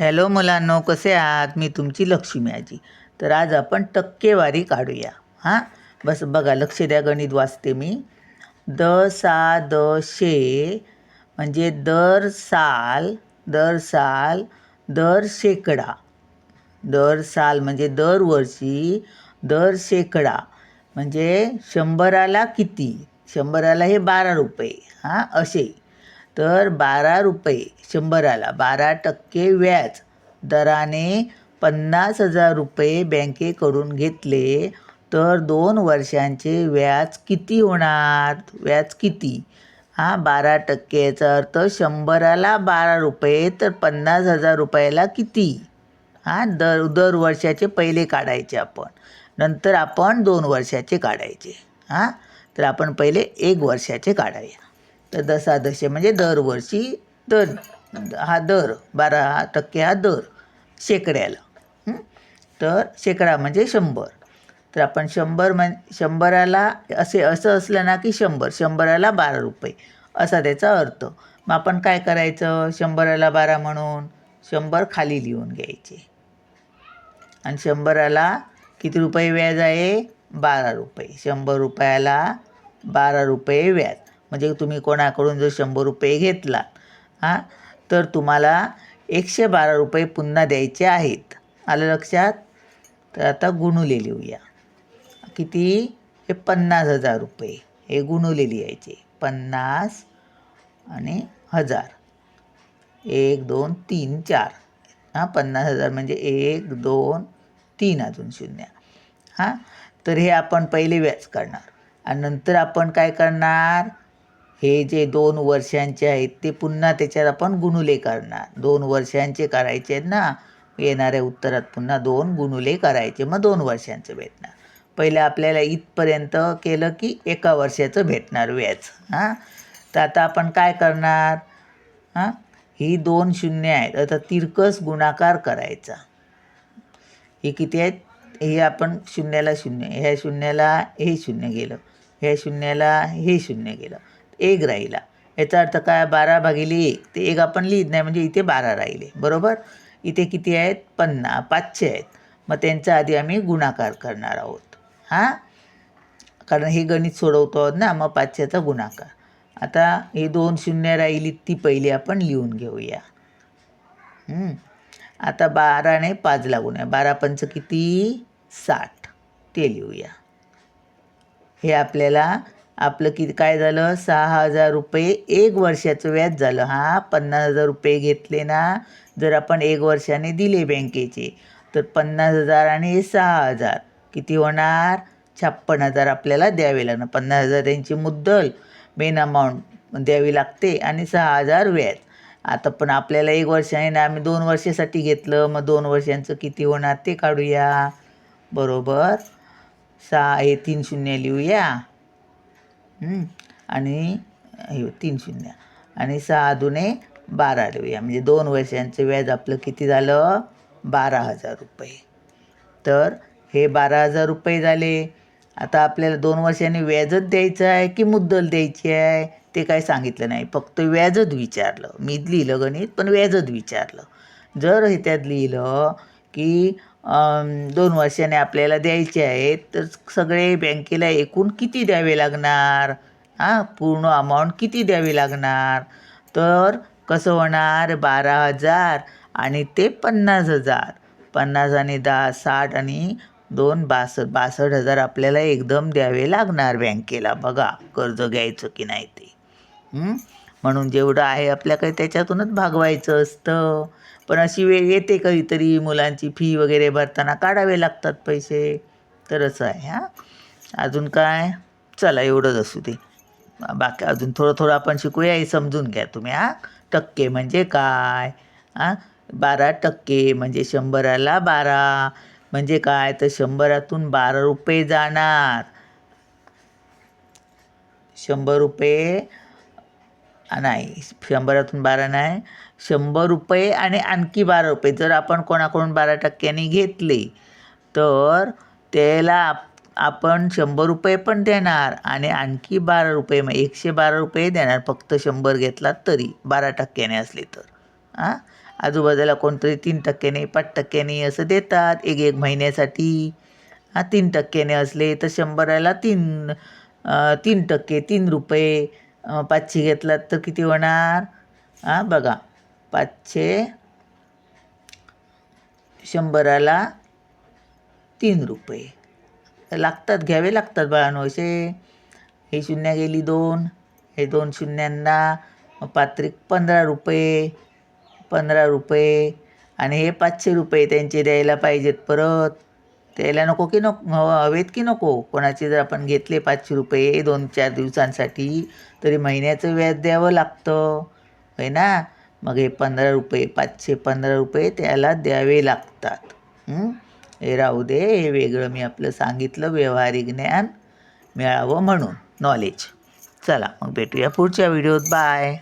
Hello मुलांनो कसे आहात? मी तुमची लक्ष्मी आजी. तर आज आपण टक्केवारी काढूया. हां? बस बघा लक्ष द्या गणित वाचते मी. द सा द शे म्हणजे दर साल दर साल दर शेकडा. दर साल म्हणजे दरवर्षी दर शेकडा म्हणजे शंभराला किती? शंभराला हे बारा रुपये. हां? असे. तर बारा रुपये शंभराला. बारा टक्के व्याज. दराने पन्नास हजार रुपये बँकेकडून घेतले तर दोन वर्षांचे व्याज किती होणार? व्याज किती? हां बारा टक्के याचा अर्थ शंभराला बारा रुपये तर पन्नास हजार रुपयाला किती? हां दर दर वर्षाचे पहिले काढायचे आपण. नंतर आपण दोन वर्षाचे काढायचे. हां तर आपण पहिले एक वर्षाचे काढाया तर दशादश म्हणजे दरवर्षी दर हा दर बारा टक्के हा दर शेकड्याला. तर शेकडा म्हणजे शंभर. तर आपण शंभर म्हण शंभराला असे असं असलं ना की शंभर शंभराला बारा रुपये असा त्याचा अर्थ. मग आपण काय करायचं? शंभराला बारा म्हणून शंभर खाली लिहून घ्यायचे. आणि शंभराला किती रुपये व्याज आहे? बारा रुपये. शंभर रुपयाला बारा रुपये व्याज. म्हणजे तुम्ही कोणाकडून जर शंभर रुपये घेतला हां तर तुम्हाला एकशे बारा रुपये पुन्हा द्यायचे आहेत. आलं लक्षात? तर आता गुणुले लिहूया. किती? हे पन्नास हजार रुपये. हे गुणुले लिहायचे. पन्नास आणि हजार. एक दोन तीन चार. हां पन्नास हजार म्हणजे एक दोन तीन अजून शून्य. हां तर हे आपण पहिले व्याज करणार. आणि नंतर आपण काय करणार? हे जे दोन वर्षांचे आहेत ते पुन्हा त्याच्यात आपण गुणुले करणार. दोन वर्षांचे करायचे आहेत ना येणाऱ्या उत्तरात पुन्हा दोन गुणुले करायचे मग दोन वर्षांचं भेटणार. पहिले आपल्याला इथपर्यंत केलं की एका वर्षाचं भेटणार व्याज. हां? तर आता आपण काय करणार? हां? ही दोन शून्य आहेत. आता तिरकस गुणाकार करायचा. हे किती आहेत? हे आपण शून्याला शून्य ह्या शून्याला हे शून्य गेलं ह्या शून्याला हे शून्य गेलं. एक राहिला. याचा अर्थ काय? बारा भागिले एक. ते एक आपण लिहित नाही म्हणजे इथे बारा राहिले. बरोबर? इथे किती आहेत? पन्ना. पाचशे आहेत. मग त्यांच्या आधी आम्ही गुणाकार करणार आहोत. हां? कारण हे गणित सोडवतो आहोत ना मग पाचशेचा गुणाकार. आता हे दोन शून्य राहिली ती पहिली आपण लिहून घेऊया. आता बाराने पाच लागून आहे. बारा पंच किती? साठ. ते लिहूया. हे आपल्याला आपलं किती काय झालं? सहा हजार रुपये एक वर्षाचं व्याज झालं. हां पन्नास हजार रुपये घेतले ना जर आपण एक वर्षाने दिले बँकेचे तर पन्नास हजार आणि सहा हजार. किती होणार? छप्पन हजार आपल्याला द्यावे लागणार. पन्नास हजार त्यांची मुद्दल मेन अमाऊंट द्यावी लागते आणि सहा हजार व्याज. आता पण आपल्याला एक वर्षाने ना आम्ही दोन वर्षासाठी घेतलं मग दोन वर्षांचं किती होणार ते काढूया. बरोबर? सहा हे तीन शून्य लिहूया. आणि हे तीन शून्य. आणि सहा दुने बारा लिहूया म्हणजे दोन वर्षांचं व्याज आपलं किती झालं? बारा हजार रुपये. तर हे बारा हजार रुपये झाले. आता आपल्याला दोन वर्षांनी व्याजच द्यायचं आहे की मुद्दल द्यायची आहे? ते काय सांगितलं नाही. फक्त व्याजच विचारलं. मी लिहिलं गणित पण व्याजच विचारलं. जर हे त्यात लिहिलं की दोन वर्षाने आपल्याला द्यायचे आहेत तर सगळे बँकेला एकूण किती द्यावे लागणार? हां पूर्ण अमाऊंट किती द्यावी लागणार? तर कसं होणार? बारा हजार आणि ते पन्नास हजार. पन्नास आणि दहा साठ आणि दोन बासष्ट. बासष्ट हजार आपल्याला एकदम द्यावे लागणार बँकेला. बघा कर्ज घ्यायचं की नाही ते. म्हणून जेवढं आहे आपल्याकडे त्याच्यातूनच भागवायचं असतं. पण अशी वेळ येते कधीतरी मुलांची फी वगैरे भरताना काढावे लागतात पैसे. तर असं आहे हां. अजून काय? चला एवढंच असू दे. बाकी अजून थोडं थोडं आपण शिकूया हे समजून घ्या तुम्ही हां. टक्के म्हणजे काय? हां? बारा टक्के म्हणजे शंभराला बारा. म्हणजे काय? तर शंभरातून बारा रुपये जाणार. शंभर रुपये नाही. शंभरातून बारा नाही. शंभर रुपये आणि आणखी बारा रुपये. जर आपण कोणाकडून बारा टक्क्यांनी घेतले तर त्याला आप- आपण शंभर रुपये पण देणार आणि आणखी बारा रुपये मग एकशे बारा रुपये देणार. फक्त शंभर घेतलात तरी बारा टक्क्याने असले तर. हां आजूबाजूला कोणतरी तीन टक्क्याने पाच टक्क्याने असं देतात. एक एक महिन्यासाठी हां तीन टक्क्याने असले तर शंभराला तीन तीन टक्के तीन रुपये पाचशे घेतलात तर किती होणार? हां बघा. पाचशे शंभराला तीन रुपये. लागतात घ्यावे लागतात बाळांनो असे. हे शून्य गेली दोन हे दोन शून्यांना. पात्रिक पंधरा रुपये पंधरा रुपये. आणि हे पाचशे रुपये त्यांचे द्यायला पाहिजेत परत. त्याला नको की नको हवेत की नको? कोणाचे जर आपण घेतले पाचशे रुपये दोन चार दिवसांसाठी तरी महिन्याचं व्याज द्यावं लागतं. होय ना? मग हे पंधरा रुपये पाचशे पंधरा रुपये त्याला द्यावे लागतात. हे? राहू दे हे वेगळं मी आपलं सांगितलं व्यवहारिक ज्ञान मिळावं म्हणून नॉलेज चला मग भेटूया पुढच्या व्हिडिओत बाय